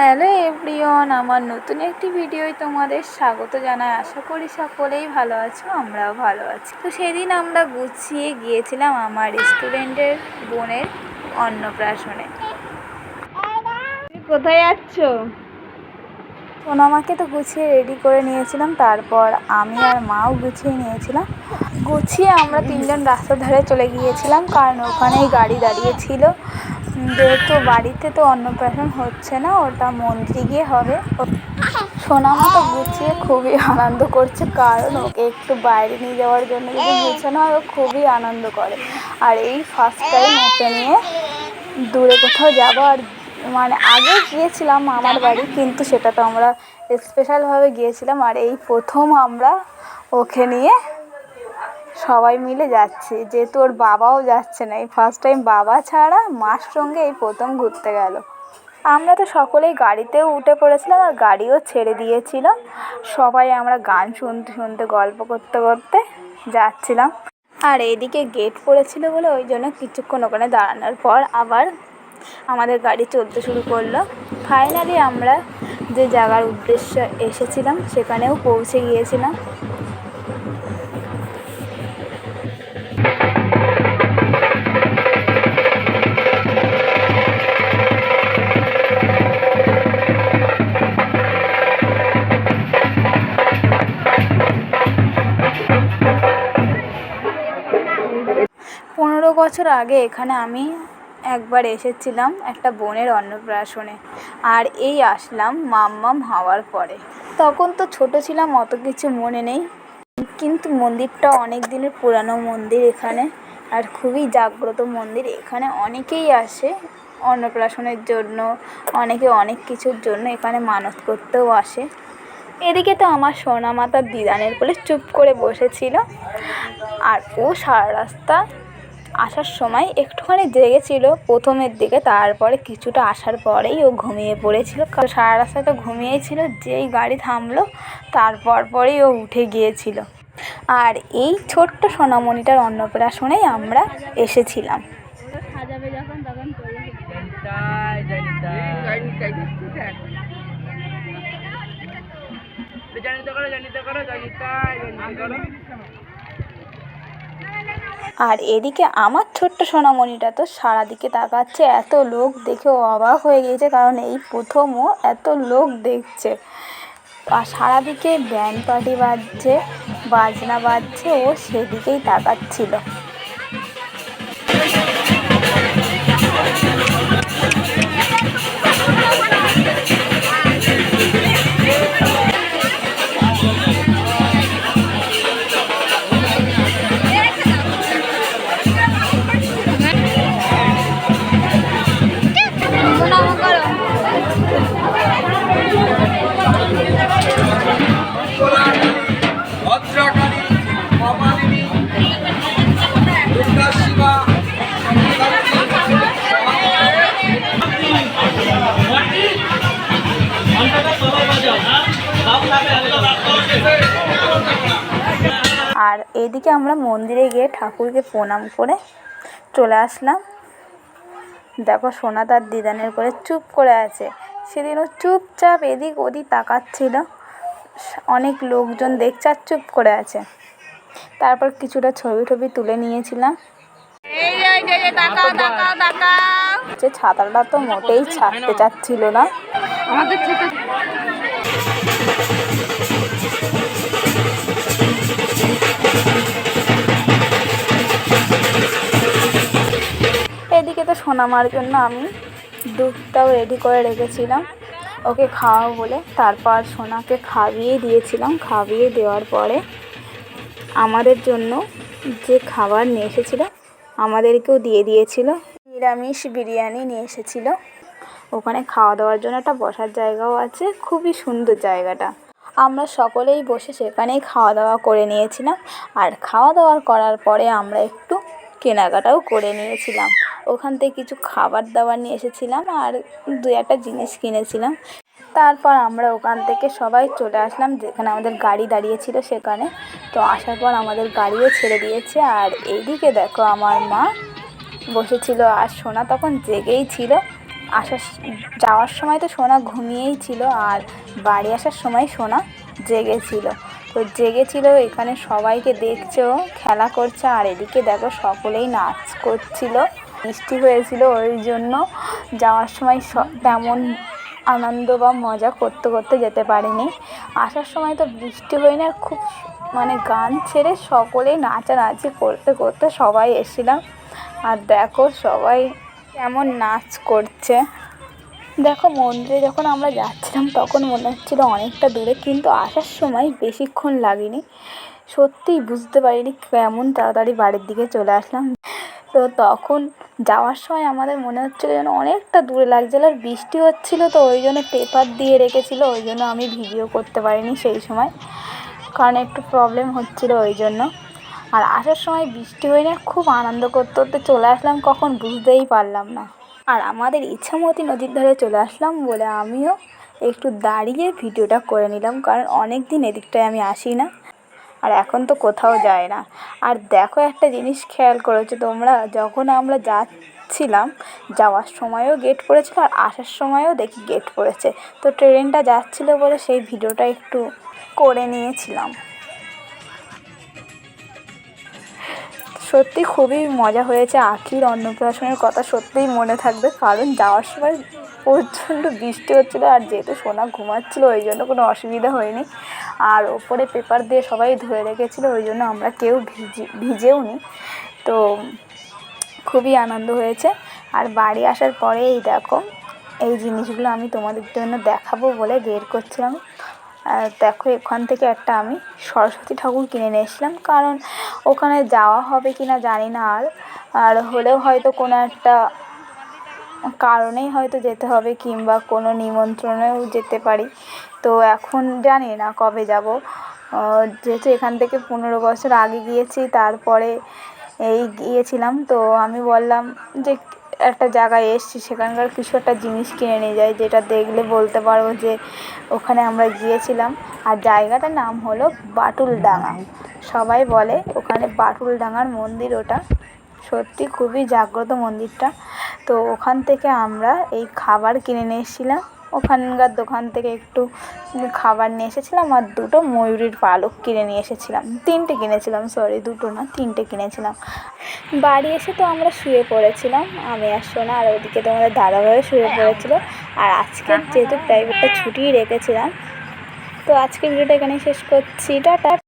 Hello everyone আমার নতুন একটি ভিডিওয় তোমাদের স্বাগত জানাই। আশা করি সকলেই ভালো আছো আমরাও ভালো আছি। তো সেদিন আমরা গুছিয়ে গিয়েছিলাম আমার রেস্টুরেন্টের বোনের অন্নপ্রাশনে। কোথায় যাচ্ছ? সোনামাকে তো গুছিয়ে রেডি করে নিয়েছিলাম তারপর আমি আর মাও গুছিয়ে নিয়েছিলাম। গুছিয়ে আমরা তিনজন রাস্তার ধারে চলে গিয়েছিলাম কারণ ওখানেই গাড়ি দাঁড়িয়েছিল যেহেতু বাড়িতে তো অন্নপ্রাশন হচ্ছে না, ওটা মন্দিরে গিয়ে হবে। সোনা তো গুছিয়ে খুবই আনন্দ করছে, কারণ ওকে একটু বাইরে নিয়ে যাওয়ার জন্য যদি গুছানো হয়, ও খুবই আনন্দ করে। আর এই ফার্স্ট টাইম ওকে নিয়ে দূরে কোথাও যাব, আর মানে আগে গিয়েছিলাম আমার বাড়ি, কিন্তু সেটা তো আমরা স্পেশালভাবে গিয়েছিলাম, আর এই প্রথম আমরা ওকে নিয়ে সবাই মিলে যাচ্ছি যেহেতু ওর বাবাও যাচ্ছে না। এই ফার্স্ট টাইম বাবা ছাড়া মার সঙ্গে এই প্রথম ঘুরতে গেল। আমরা তো সকলেই গাড়িতেও উঠে পড়েছিলাম আর গাড়িও ছেড়ে দিয়েছিল সবাই আমরা গান শুনতে শুনতে, গল্প করতে করতে যাচ্ছিলাম। আর এদিকে গেট পড়েছিল বলে ওই জন্য কিছুক্ষণ ওখানে দাঁড়ানোর পর আবার আমাদের গাড়ি চলতে শুরু করল। ফাইনালি আমরা যে জায়গার উদ্দেশ্যে এসেছিলাম সেখানেও পৌঁছে গিয়েছিলাম। বছর আগে এখানে আমি একবার এসেছিলাম একটা বোনের অন্নপ্রাশনে। আর এই আসলাম মাম্মাম হওয়ার পরে। তখন তো ছোট ছিলাম, অত কিছু মনে নেই। কিন্তু মন্দিরটা অনেক দিনের পুরানো মন্দির এখানে। আর খুবই জাগ্রত মন্দির। এখানে অনেকেই আসে অন্নপ্রাশনের জন্য, অনেকে অনেক কিছুর জন্য এখানে মানত করতেও আসে। এদিকে তো আমার সোনা মাতার দিদানের কোলে চুপ করে বসেছিল। আর ও সারা রাস্তা আসার সময় একটুখানি জেগেছিল প্রথমের দিকে, তারপরে কিছুটা আসার পরেই ও ঘুমিয়ে পড়েছিল। কারণ সারা রাস্তায় তো ঘুমিয়েই ছিল যেই গাড়ি থামলো তারপর পরেই ও উঠে গিয়েছিল। আর এই ছোট্ট সোনামণিটার অন্নপ্রাশনেই আমরা এসেছিলাম। সাজাবে যখন তখন করবে আর এদিকে আমার ছোট্ট সোনামণিটা তো সারা দিকে তাকাচ্ছে, এত লোক দেখে অবাক হয়ে গিয়েছে কারণ এই প্রথমও এত লোক দেখছে। আর সারাদিকে ব্যান্ড পার্টি বাজছে, বাজনা বাজছে, ও সেদিকেই তাকাচ্ছিল। এদিকে আমরা মন্দিরে গিয়ে ঠাকুরকে প্রণাম করে চলে আসলাম। দেখো সোনা তার দিদানের করে চুপ করে আছে। সেদিন ও চুপচাপ এদিক ওদিক তাকাচ্ছিল। অনেক লোকজন দেখছে আর চুপ করে আছে। তারপর কিছুটা ছবি টবি তুলে নিয়েছিলাম। যে ছাতাটা তো মোটেই ছাড়তে চাচ্ছিল না। আমাদের ছোট আমার জন্য আমি দুধটাও রেডি করে রেখেছিলাম। ওকে খাওয়াবো বলে। তারপর সোনাকে খাইয়ে দিয়েছিলাম। খাইয়ে দেওয়ার পরে আমাদের জন্য যে খাবার নিয়ে এসেছিল, আমাদেরকেও দিয়ে দিয়েছিল। নিরামিষ বিরিয়ানি নিয়ে এসেছিল। ওখানে খাওয়া দাওয়ার জন্য একটা বসার জায়গাও আছে। খুবই সুন্দর জায়গাটা। আমরা সকলেই বসে সেখানেই খাওয়া দাওয়া করে নিয়েছিলাম। আর খাওয়া দাওয়া করার পরে আমরা একটু কেনাকাটাও করে নিয়েছিলাম। ওখান থেকে কিছু খাবার দাবার নিয়ে এসেছিলাম আর দু একটা জিনিস কিনেছিলাম। তারপর আমরা ওখান থেকে সবাই চলে আসলাম যেখানে আমাদের গাড়ি দাঁড়িয়েছিল সেখানে। তো আসার পর আমাদের গাড়িও ছেড়ে দিয়েছে আর এইদিকে দেখো আমার মা বসেছিল আর সোনা তখন জেগেই ছিল। আসার যাওয়ার সময় তো সোনা ঘুমিয়েই ছিল আর বাড়ি আসার সময় সোনা জেগেছিল। তো জেগেছিল, এখানে সবাইকে দেখছে ও, খেলা করছে আর এদিকে দেখো সকলেই নাচ করছিল। বৃষ্টি হয়েছিল, ওই জন্য যাওয়ার সময় তেমন আনন্দ বা মজা করতে করতে যেতে পারিনি। আসার সময় তো বৃষ্টি হয়নি আর খুব মানে গান ছেড়ে সকলেই নাচানাচি করতে করতে সবাই এসেছিলাম। আর দেখো সবাই কেমন নাচ করছে। দেখো মন্দিরে যখন আমরা যাচ্ছিলাম, তখন মনে হচ্ছিল অনেকটা দূরে, কিন্তু আসার সময় বেশিক্ষণ লাগেনি। সত্যিই বুঝতে পারিনি কেমন তাড়াতাড়ি বাড়ির দিকে চলে আসলাম। তো তখন যাওয়ার সময় আমাদের মনে হচ্ছিল যেন অনেকটা দূরে লাগছিল আর বৃষ্টি হচ্ছিল তো ওই জন্য পেপার দিয়ে রেখেছিলো, ওই জন্য আমি ভিডিও করতে পারিনি সেই সময়, কারণ একটু প্রবলেম হচ্ছিল ওই জন্য। আর আসার সময় বৃষ্টি হয়ে না খুব আনন্দ করতে করতে চলে আসলাম, কখন বুঝতেই পারলাম না। আর আমাদের ইচ্ছামতি নদীর ধারে চলে আসলাম বলে আমিও একটু দাঁড়িয়ে ভিডিওটা করে নিলাম, কারণ অনেক দিন এদিকটায় আমি আসি না আর এখন তো কোথাও যায় না। আর দেখো একটা জিনিস খেয়াল করেছ তোমরা, যখন আমরা যাচ্ছিলাম, যাওয়ার সময়ও গেট পড়েছিল আর আসার সময়ও দেখি গেট পড়েছে। তো ট্রেনটা যাচ্ছিল বলে সেই ভিডিওটা একটু করে নিয়েছিলাম। সত্যি খুবই মজা হয়েছে। আখির অন্নপ্রাশনের কথা সত্যিই মনে থাকবে, কারণ যাওয়ার সময় প্রচণ্ড বৃষ্টি হচ্ছিল আর যেহেতু সোনা ঘুমাচ্ছিলো, ওই জন্য কোনো অসুবিধা হয়নি। আর ওপরে পেপার দিয়ে সবাই ধরে রেখেছিলো, ওই জন্য আমরা কেউ ভিজে, ভিজেও নি। তো খুবই আনন্দ হয়েছে। আর বাড়ি আসার পরে এই দেখো, এই জিনিসগুলো আমি তোমাদের জন্য দেখাবো বলে বের করছিলাম। দেখো, এখান থেকে একটা আমি সরস্বতী ঠাকুর কিনে নিয়েছিলাম কারণ ওখানে যাওয়া হবে কি না জানি না। আর আর হলেও হয়তো কোনো একটা কারণেই হয়তো যেতে হবে কিংবা কোনো নিমন্ত্রণেও যেতে পারি। তো এখন জানি না কবে যাব। যেহেতু এখান থেকে পনেরো বছর আগে গিয়েছি, তারপরে এই গিয়েছিলাম। তো আমি বললাম যে একটা জায়গায় এসেছি, সেখানকার কিছু একটা জিনিস কিনে নিয়ে যাই, যেটা দেখলে বলতে পারব যে ওখানে আমরা গিয়েছিলাম। আর জায়গাটার নাম হলো বাটুলডাঙা সবাই বলে ওখানে বাটুলডাঙার মন্দির ওটা। সত্যি খুবই জাগ্রত মন্দিরটা। তো ওখান থেকে আমরা এই খাবার কিনে নিয়ে এসেছিলাম। ওখানকার দোকান থেকে একটু খাবার নিয়ে এসেছিলাম আর দুটো ময়ূরীর পালক কিনে নিয়ে এসেছিলাম। তিনটে কিনেছিলাম সরি দুটো না, তিনটে কিনেছিলাম। বাড়ি এসে তো আমরা শুয়ে পড়েছিলাম, আমি আর সোনা আর ওদিকে তো তোমাদের ভাবে শুয়ে পড়েছিল। আর আজকে যেহেতু প্রাইভেটটা ছুটিই রেখেছিলাম, তো আজকে ভিডিওটা এখানে শেষ করছি, টাটা।